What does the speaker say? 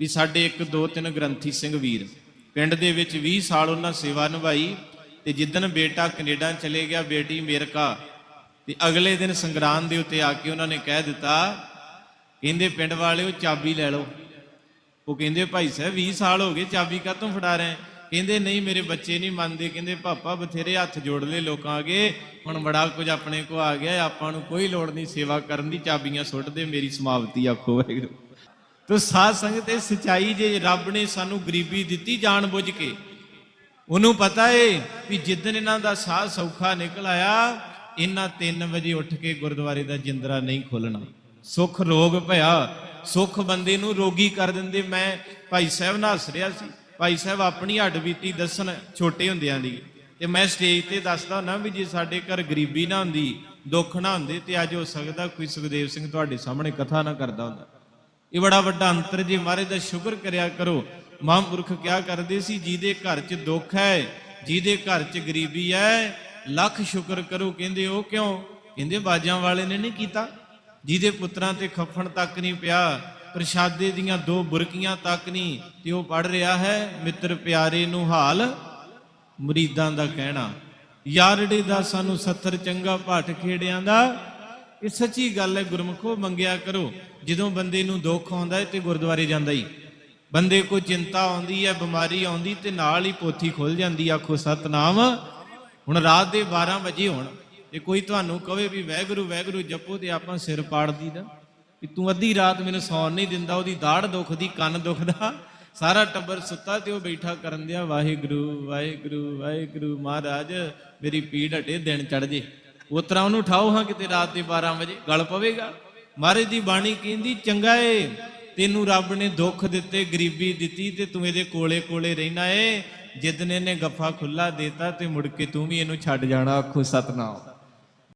ਵੀ ਸਾਡੇ ਇੱਕ ਦੋ ਤਿੰਨ ਗ੍ਰੰਥੀ ਸਿੰਘ ਵੀਰ, ਪਿੰਡ ਦੇ ਵਿੱਚ 20 ਸਾਲ ਉਹਨਾਂ ਸੇਵਾ ਨਿਭਾਈ ਤੇ ਜਿੱਦਣ ਬੇਟਾ ਕੈਨੇਡਾ ਚਲੇ ਗਿਆ, ਬੇਟੀ ਅਮਰੀਕਾ, ਤੇ ਅਗਲੇ ਦਿਨ ਸੰਗਰਾਂਦ ਦੇ ਉੱਤੇ ਆ ਕੇ ਉਹਨਾਂ ਨੇ ਕਹਿ ਦਿੱਤਾ, ਕਹਿੰਦੇ ਪਿੰਡ ਵਾਲਿਓ ਚਾਬੀ ਲੈ ਲਓ। ਉਹ ਕਹਿੰਦੇ, ਭਾਈ ਸਾਹਿਬ 20 ਸਾਲ ਹੋ ਗਏ, ਚਾਬੀ ਕਾਹਤੋਂ ਫੜਾ ਰਹੇ ਕਹਿੰਦੇ, ਨਹੀਂ, ਮੇਰੇ ਬੱਚੇ ਨਹੀਂ ਮੰਨਦੇ। ਕਹਿੰਦੇ, ਪਾਪਾ, ਬਥੇਰੇ ਹੱਥ ਜੋੜ ਲਏ ਲੋਕਾਂ ਅਗੇ। ਹੁਣ ਬੜਾ ਕੁਝ ਆਪਣੇ ਕੋ ਆ ਗਿਆ, ਆਪਾਂ ਨੂੰ ਕੋਈ ਲੋੜ ਨਹੀਂ ਸੇਵਾ ਕਰਨ ਦੀ, ਚਾਬੀਆਂ ਸੁੱਟ ਦੇ, ਮੇਰੀ ਸਮਾਪਤੀ ਆਖੋ, ਵਾਹਿਗੁਰੂ। ਤੋ ਸਾਧ ਸੰਗਤ ਇਹ ਸਚਾਈ ਜੇ ਰੱਬ ਨੇ ਸਾਨੂੰ ਗਰੀਬੀ ਦਿੱਤੀ ਜਾਣ ਬੁੱਝ ਕੇ, ਉਹਨੂੰ ਪਤਾ ਏ ਵੀ ਜਿੱਦਨ ਇਹਨਾਂ ਦਾ ਸਾਹ ਸੌਖਾ ਨਿਕਲ ਆਇਆ, ਇਹਨਾਂ 3 ਵਜੇ ਉੱਠ ਕੇ ਗੁਰਦੁਆਰੇ ਦਾ ਜਿੰਦਰਾ ਨਹੀਂ ਖੋਲਣਾ ਸੁਖ ਰੋਗ ਭਇਆ, ਸੁਖ ਬੰਦੇ ਨੂੰ ਰੋਗੀ ਕਰ ਦਿੰਦੇ। ਮੈਂ ਭਾਈ ਸਾਹਿਬ ਨਾਲ ਹੱਸ ਰਿਹਾ ਸੀ। ਭਾਈ ਸਾਹਿਬ ਆਪਣੀ ਹੱਡ ਬੀਤੀ ਦੱਸਣ ਛੋਟੇ ਹੁੰਦਿਆਂ ਦੀ। ਤੇ ਮੈਂ ਸਟੇਜ ਤੇ ਦੱਸਦਾ ਹੁੰਦਾ ਵੀ ਜੇ ਸਾਡੇ ਘਰ ਗਰੀਬੀ ਨਾ ਹੁੰਦੀ, ਦੁੱਖ ਨਾ ਹੁੰਦੇ, ਤੇ ਅੱਜ ਹੋ ਸਕਦਾ ਕੋਈ ਸੁਖਦੇਵ ਸਿੰਘ ਤੁਹਾਡੇ ਸਾਹਮਣੇ ਕਥਾ ਨਾ ਕਰਦਾ ਹੁੰਦਾ। ਇਹ ਬੜਾ ਵੱਡਾ ਅੰਤਰ ਜੀ ਮਹਾਰਾਜ ਦਾ ਸ਼ੁਕਰ ਕਰਿਆ ਕਰੋ। ਮਹਾਂਪੁਰਖ ਕਿਆ ਕਰਦੇ ਸੀ? ਜਿਹਦੇ ਘਰ 'ਚ ਦੁੱਖ ਹੈ, ਜਿਹਦੇ ਘਰ 'ਚ ਗਰੀਬੀ ਹੈ, ਲੱਖ ਸ਼ੁਕਰ ਕਰੋ ਕਹਿੰਦੇ ਉਹ ਕਿਉਂ? ਕਹਿੰਦੇ ਬਾਜਾਂ ਵਾਲੇ ਨੇ ਨਹੀਂ ਕੀਤਾ। ਜਿਹਦੇ ਪੁੱਤਰਾਂ ਤੇ ਖੱਫਣ ਤੱਕ ਨਹੀਂ ਪਿਆ, ਪ੍ਰਸ਼ਾਦੇ ਦੀਆਂ ਦੋ ਬੁਰਕੀਆਂ ਤੱਕ ਨਹੀਂ, ਤੇ ਉਹ ਪੜ ਰਿਹਾ ਹੈ, ਮਿੱਤਰ ਪਿਆਰੇ ਨੂੰ ਹਾਲ ਮੁਰੀਦਾਂ ਦਾ ਕਹਿਣਾ। ਯਾਰੜੇ ਦਾ ਸਾਨੂੰ ਸੱਤਰ ਚੰਗਾ ਭਾਟ ਖੇੜਿਆਂ ਦਾ ਇਹ ਸੱਚੀ ਗੱਲ ਹੈ, ਗੁਰਮਖੋ ਮੰਗਿਆ ਕਰੋ। ਜਦੋਂ ਬੰਦੇ ਨੂੰ ਦੁੱਖ ਆਉਂਦਾ ਹੈ ਤੇ ਗੁਰਦੁਆਰੇ ਜਾਂਦਾ ਹੀ। ਬੰਦੇ ਕੋ ਚਿੰਤਾ ਆਉਂਦੀ ਹੈ, ਬਿਮਾਰੀ ਆਉਂਦੀ ਤੇ ਨਾਲ ਹੀ ਪੋਥੀ ਖੁੱਲ ਜਾਂਦੀ ਆਖੋ, ਸਤਨਾਮ। ਹੁਣ ਰਾਤ ਦੇ 12 ਵਜੇ ਹੋਣ ਤੇ ਕੋਈ ਤੁਹਾਨੂੰ ਕਵੇ ਵੀ, ਵੈਗਰੂ ਵੈਗਰੂ, ਜਪੋ ਤੇ ਆਪਾਂ ਸਿਰ ਪਾੜ ਦੀਦਾ ਵੀ ਤੂੰ ਅੱਧੀ ਰਾਤ ਮੈਨੂੰ ਸੌਣ ਨਹੀਂ ਦਿੰਦਾ, ਉਹਦੀ ਦਾੜ ਦੁਖਦੀ, ਕੰਨ ਦੁਖਦਾ। ਸਾਰਾ ਟੱਬਰ ਸੁੱਤਾ ਤੇ ਉਹ ਬੈਠਾ ਕਰਨ ਦਿਆ, ਵਾਹਿਗੁਰੂ ਵਾਹਿਗੁਰੂ ਵਾਹਿਗੁਰੂ, ਮਹਾਰਾਜ, ਮੇਰੀ ਪੀੜ ਹਟੇ, ਦਿਨ ਚੜ ਜੇ। ਉਸ ਉਹਨੂੰ ਉਠਾਓ ਹਾਂ ਕਿਤੇ ਰਾਤ ਦੇ 12 ਵਜੇ, ਗਲ ਪਵੇਗਾ। ਮਹਾਰਾਜ ਦੀ ਬਾਣੀ ਕਹਿੰਦੀ, ਚੰਗਾ ਏ, ਤੈਨੂੰ ਰੱਬ ਨੇ ਦੁੱਖ ਦਿੱਤੇ, ਗਰੀਬੀ ਦਿੱਤੀ ਤੇ ਤੂੰ ਇਹਦੇ ਕੋਲੇ ਕੋਲੇ ਰਹਿਣਾ ਏ। ਜਿੱਦਨ ਇਹਨੇ ਗੱਫਾ ਖੁੱਲਾ ਦੇਤਾ ਤੇ ਮੁੜ ਕੇ ਤੂੰ ਵੀ ਇਹਨੂੰ ਛੱਡ ਜਾਣਾ, ਆਖੋ ਸਤਨਾਮ।